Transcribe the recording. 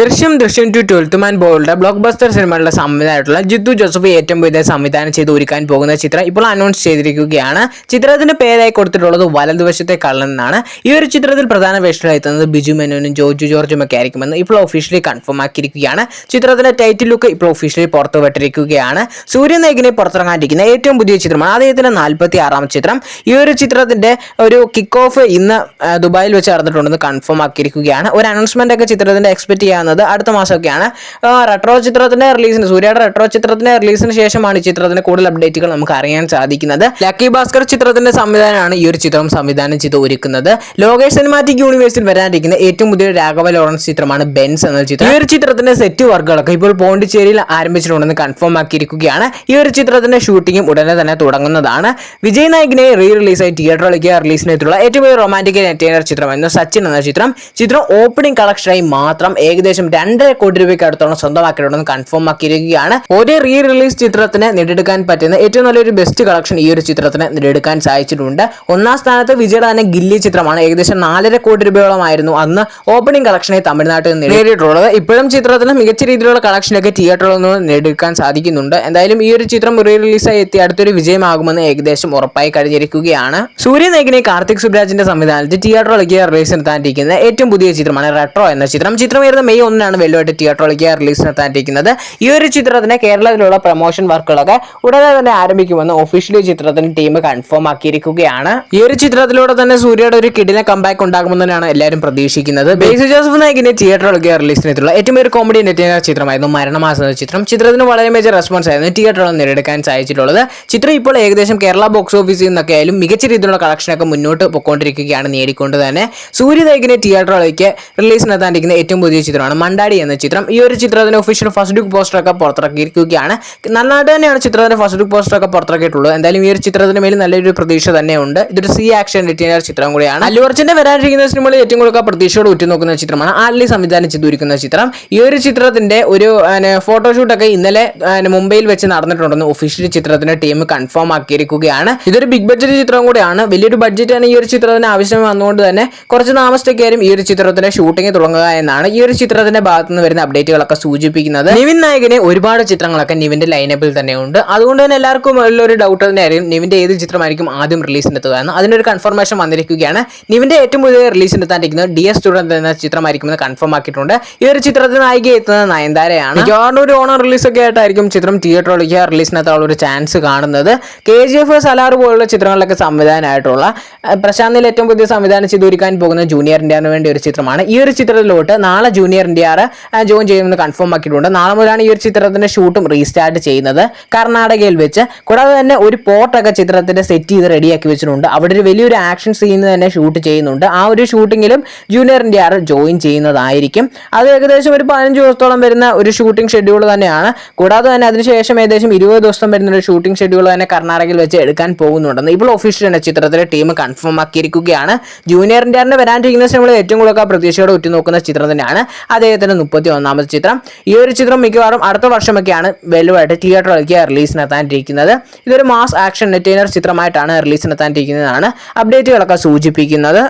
Drishyam Drishyam two twelfth man ബോളുടെ blockbuster സിനിമകളുടെ സംവിധാനമായിട്ടുള്ള Jithu Joseph ഏറ്റവും പുതിയ സംവിധാനം ചെയ്ത് ഒരുക്കാൻ പോകുന്ന ചിത്രം ഇപ്പോൾ അനൗൺസ് ചെയ്തിരിക്കുകയാണ്. ചിത്രത്തിന്റെ പേരായി കൊടുത്തിട്ടുള്ളത് വലതുവശത്തെ കള്ളൻ എന്നാണ്. ഈ ഒരു ചിത്രത്തിൽ പ്രധാന വേഷങ്ങളെത്തുന്നത് ബിജു മേനോനും ജോർജു ജോർജും ഒക്കെ ആയിരിക്കുമെന്ന് ഇപ്പോൾ ഒഫീഷ്യലി കൺഫേം ആക്കിയിരിക്കുകയാണ്. ചിത്രത്തിന്റെ ടൈറ്റിൽ ലുക്ക് ഇപ്പോൾ ഒഫീഷ്യലി പുറത്തുവിട്ടിരിക്കുകയാണ്. സൂര്യനായകനെ പുറത്തിറങ്ങാനിരിക്കുന്ന ഏറ്റവും പുതിയ ചിത്രമാണ് അദ്ദേഹത്തിന്റെ നാൽപ്പത്തി ആറാം ചിത്രം. ഈ ഒരു ചിത്രത്തിന്റെ ഒരു കിക്ക് ഓഫ് ഇന്ന് ദുബായിൽ വെച്ച് നടന്നിട്ടുണ്ടെന്ന് കൺഫേം ആക്കിയിരിക്കുകയാണ്. ഒരു അനൗൺസ്മെന്റ് ഒക്കെ ചിത്രത്തിന്റെ എക്സ്പെക്ട് ചെയ്യാവുന്നത് അടുത്ത മാസമൊക്കെയാണ്. റെട്രോ ചിത്രത്തിന്റെ റിലീസിന് സൂര്യയുടെ റെട്രോ ചിത്രത്തിന്റെ റിലീസിന് ശേഷമാണ് ഈ ചിത്രത്തിന്റെ കൂടുതൽ അപ്ഡേറ്റുകൾ നമുക്ക് അറിയാൻ സാധിക്കുന്നത്. ലക്കി ഭാസ്കർ ചിത്രത്തിന്റെ സംവിധാനമാണ് ഈ ഒരു ചിത്രം സംവിധാനം ചെയ്ത് ഒരുക്കുന്നത്. ലോകേഷ് സിനിമാറ്റിക് യൂണിവേഴ്സിൽ വരാനിരിക്കുന്ന ഏറ്റവും പുതിയ രാഘവ ലോറൻസ് ചിത്രമാണ് ബെൻസ് എന്ന ചിത്രം. ഈ ഒരു ചിത്രത്തിന്റെ സെറ്റ് വർക്കുകളൊക്കെ ഇപ്പോൾ പോണ്ടിച്ചേരിയിൽ ആരംഭിച്ചിട്ടുണ്ടെന്ന് കൺഫേം ആക്കിയിരിക്കുകയാണ്. ഈ ഒരു ചിത്രത്തിന്റെ ഷൂട്ടിങ്ങും ഉടനെ തന്നെ തുടങ്ങുന്നതാണ്. വിജയ് നായകിനെ റീ റിലീസായി തിയേറ്ററിലേക്ക് റിലീസിനെത്തിയുള്ള ഏറ്റവും വലിയ റൊമാന്റിക് എന്റർടൈനർ ചിത്രം എന്ന സച്ചിൻ എന്ന ചിത്രം. ചിത്രം ഓപ്പണിംഗ് കളക്ഷനായി മാത്രം ഏകദേശം രണ്ടര കോടി രൂപയ്ക്ക് അടുത്തോളം സ്വന്തമാക്കിയിട്ടുണ്ടെന്ന് കൺഫേം ആക്കിയിരിക്കുകയാണ്. ഒരേ റീ റിലീസ് ചിത്രത്തിന് നേടിയെടുക്കാൻ പറ്റുന്ന ഏറ്റവും നല്ലൊരു ബെസ്റ്റ് കളക്ഷൻ ഈ ഒരു ചിത്രത്തിന് നേടിയെടുക്കാൻ സാധിച്ചിട്ടുണ്ട്. ഒന്നാം സ്ഥാനത്ത് വിജയുടെ തന്നെ ഗില്ലി ചിത്രമാണ്. ഏകദേശം നാലര കോടി രൂപയോളമായിരുന്നു അന്ന് ഓപ്പണിംഗ് കളക്ഷനെ തമിഴ്നാട്ടിൽ നിന്ന് നേടിയിട്ടുള്ളത്. ഇപ്പോഴും ചിത്രത്തിന് മികച്ച രീതിയിലുള്ള കളക്ഷനൊക്കെ തിയേറ്ററിൽ നിന്ന് നേടിയെടുക്കാൻ സാധിക്കുന്നുണ്ട്. എന്തായാലും ഈ ഒരു ചിത്രം റീ റിലീസായി എത്തി അടുത്തൊരു വിജയമാകുമെന്ന് ഏകദേശം ഉറപ്പായി കഴിഞ്ഞിരിക്കുകയാണ്. സൂര്യനായകനെ കാർത്തിക് സുബ്രാജിന്റെ സംവിധാനത്തിൽ തിയേറ്ററിലേക്ക് റിലീസ് നടത്താനിരിക്കുന്ന ഏറ്റവും പുതിയ ചിത്രമാണ് റെട്രോ എന്ന ചിത്രം. ചിത്രം വരുന്ന മെയ് ഒന്നിനാണ് വെല്ലുവായിട്ട് തിയേറ്ററിലേക്ക് റിലീസിനെത്താനിരിക്കുന്നത് ഈ ഒരു ചിത്രത്തിന് കേരളത്തിലുള്ള പ്രൊമോഷൻ വർക്കുകളൊക്കെ ഉടനെ തന്നെ ആരംഭിക്കുമെന്ന് ഒഫീഷ്യലി ചിത്രത്തിന് ടീം കൺഫേം ആക്കിയിരിക്കുകയാണ്. ഈ ഒരു ചിത്രത്തിലൂടെ തന്നെ സൂര്യയുടെ ഒരു കിടില കമ്പാക്ക് ഉണ്ടാകുമെന്ന് തന്നെയാണ് എല്ലാവരും പ്രതീക്ഷിക്കുന്നത്. ബേസി ജോസഫ് നായകിന്റെ തിയേറ്ററിലേക്ക് ചെയ്തിട്ടുള്ള ഏറ്റവും ഒരു കോമഡി നെറ്റിന ചിത്രമായിരുന്നു മരണമാസം എന്ന ചിത്രം. ചിത്രത്തിന് വളരെ മേജർ റെസ്പോൺസ് ആയിരുന്നു തിയേറ്ററിൽ നേടിയെടുക്കാൻ സാധിച്ചിട്ടുള്ളത്. ചിത്രം ഇപ്പോൾ ഏകദേശം കേരള ബോക്സ് ഓഫീസിൽ നിന്നൊക്കെ ആയാലും മികച്ച രീതിയിലുള്ള കളക്ഷനൊക്കെ മുന്നോട്ട് പൊക്കോണ്ടിരിക്കുകയാണ് നേടിക്കൊണ്ട് തന്നെ. സൂര്യനായകിനെ തിയേറ്ററിലേക്ക് റിലീസിനെത്താണ്ടിരിക്കുന്ന ഏറ്റവും പുതിയ ചിത്രമാണ് മണ്ടാടി എന്ന ചിത്രം. ഈ ഒരു ചിത്രത്തിന്റെ ഒഫീഷ്യൽ ഫസ്റ്റ് ലുക്ക് പോസ്റ്റർ ഒക്കെ പുറത്തിറക്കിയിരിക്കുകയാണ്. നന്നായിട്ട് തന്നെയാണ് ചിത്രത്തിന്റെ ഫസ്റ്റ് ലുക്ക് പോസ്റ്റർ ഒക്കെ പുറത്തിറക്കിയിട്ടുള്ളത്. എന്തായാലും ഈ ഒരു ചിത്രത്തിന് മേൽ നല്ലൊരു പ്രതീക്ഷ തന്നെയുണ്ട്. ഇതൊരു സി ആക്ഷൻ ഡിറ്റൈനർ ചിത്രം കൂടിയാണ്. അല്ലു അർജുന്റെ വരാനിരിക്കുന്ന സിനിമകളിൽ ഏറ്റവും കൂടുതൽ പ്രതീക്ഷയോട് ഉറ്റുനോക്കുന്ന ചിത്രമാണ് ആലി സംവിധാനം ചെയ്തിരിക്കുന്ന ചിത്രം. ഈ ഒരു ചിത്രത്തിന്റെ ഒരു ഫോട്ടോഷൂട്ടൊക്കെ ഇന്നലെ മുംബൈയിൽ വെച്ച് നടന്നിട്ടുണ്ടെന്ന് ഒഫീഷ്യൽ ചിത്രത്തിന്റെ ടീം കൺഫേം ആക്കിയിരിക്കുകയാണ്. ഇതൊരു ബിഗ് ബഡ്ജറ്റ് ചിത്രം കൂടിയാണ്. വലിയൊരു ബഡ്ജറ്റാണ് ഈ ഒരു ചിത്രത്തിന് ആവശ്യം വന്നുകൊണ്ട് തന്നെ കുറച്ച് താമസത്തേക്കാരും ഈ ഒരു ചിത്രത്തിന്റെ ഷൂട്ടിംഗ് തുടങ്ങുക എന്നാണ് ഈ ഒരു ചിത്രത്തിന്റെ ഭാഗത്തു നിന്ന് വരുന്ന അപ്ഡേറ്റുകളൊക്കെ സൂചിപ്പിക്കുന്നത് നിവിൻ നായകന് ഒരുപാട് ചിത്രങ്ങളൊക്കെ നിവിന്റെ ലൈനപ്പിൽ തന്നെ ഉണ്ട് അതുകൊണ്ട് തന്നെ എല്ലാവർക്കും ഉള്ള ഒരു ഡൗട്ട് തന്നെയായിരിക്കും നിവിന്റെ ഏത് ചിത്രമായിരിക്കും ആദ്യം റിലീസിന് എത്തുക എന്ന്. അതിനൊരു കൺഫർമേഷൻ വന്നിരിക്കുകയാണ്. നിവിന്റെ ഏറ്റവും പുതിയ റിലീസിന് എത്താനിരിക്കുന്നത് ഡി എസ് സ്റ്റുഡന്റ് എന്ന ചിത്രമായിരിക്കുമെന്ന് കൺഫേം ആക്കിയിട്ടുണ്ട്. ഈ ഒരു ചിത്രത്തിന് നായിക എത്തുന്നത് നയൻതാരയാണ്. മിക്കവാറും ഒരു ഓണർ റിലീസൊക്കെ ആയിട്ടായിരിക്കും ചിത്രം തിയേറ്ററിലേക്ക് റിലീസിനെത്താനുള്ള ഒരു ചാൻസ് കാണുന്നത്. കെ ജി എഫ് സലാർ പോലുള്ള ചിത്രങ്ങളിലൊക്കെ സംവിധാനമായിട്ടുള്ള പ്രശാന്തിൽ ഏറ്റവും പുതിയ സംവിധാനം ചെയ്തൊരുക്കാൻ പോകുന്ന ഇന്ത്യന് വേണ്ടി ഒരു ചിത്രമാണ്. ഈ ഒരു ചിത്രത്തിലോട്ട് നാളെ ജൂനിയർ ഇന്ത്യ ജോയിൻ ചെയ്യുമെന്ന് കൺഫേം ആക്കിയിട്ടുണ്ട്. നാളെ മുതലാണ് ഈ ഒരു ചിത്രത്തിന്റെ ഷൂട്ടും റീസ്റ്റാർട്ട് ചെയ്യുന്നത്. കർണാടകയിൽ വെച്ച് കൂടാതെ തന്നെ ഒരു പോർട്ടൊക്കെ ചിത്രത്തിന്റെ സെറ്റ് ചെയ്ത് റെഡിയാക്കി വെച്ചിട്ടുണ്ട്. അവിടെ ഒരു വലിയൊരു ആക്ഷൻ സീൻ തന്നെ ഷൂട്ട് ചെയ്യുന്നുണ്ട്. ആ ഒരു ഷൂട്ടിങ്ങിലും ജൂനിയർ ഇന്ത്യ ജോയിൻ ചെയ്യുന്നതായിരിക്കും. അത് ഏകദേശം ഒരു പതിനഞ്ച് ദിവസത്തോളം വരുന്ന ഒരു ഷൂട്ടിംഗ് ഷെഡ്യൂൾ തന്നെയാണ്. കൂടാതെ തന്നെ അതിനുശേഷം ഏകദേശം ഇരുപത് ദിവസം വരുന്ന ഒരു ഷൂട്ടിംഗ് ഷെഡ്യൂൾ തന്നെ കർണാടകയിൽ വെച്ച് എടുക്കാൻ പോകുന്നുണ്ടെന്ന് ഇപ്പോൾ ഒഫീഷ്യൽ ചിത്രത്തിലെ ടീം കൺഫേം ആക്കിയിരിക്കുകയാണ്. ജൂനിയർ ഇന്ത്യറിന് വരാനിരിക്കുന്ന നമ്മൾ ഏറ്റവും കൂടുതൽ പ്രതീക്ഷയോടെ ഉറ്റുനോക്കുന്ന ചിത്രം തന്നെയാണ്. അദ്ദേഹത്തിന്റെ മുപ്പത്തി ഒന്നാമത്തെ ചിത്രം. ഈ ഒരു ചിത്രം മിക്കവാറും അടുത്ത വർഷമൊക്കെയാണ് വെല്ലുവായിട്ട് തിയേറ്ററിലേക്ക് റിലീസിനെത്താനിരിക്കുന്നത് ഇതൊരു മാസ് ആക്ഷൻ എന്റർടൈനർ ചിത്രമായിട്ടാണ് റിലീസ് റിലീസിനെത്താനിരിക്കുന്നതാണ് അപ്ഡേറ്റുകളൊക്കെ സൂചിപ്പിക്കുന്നത്.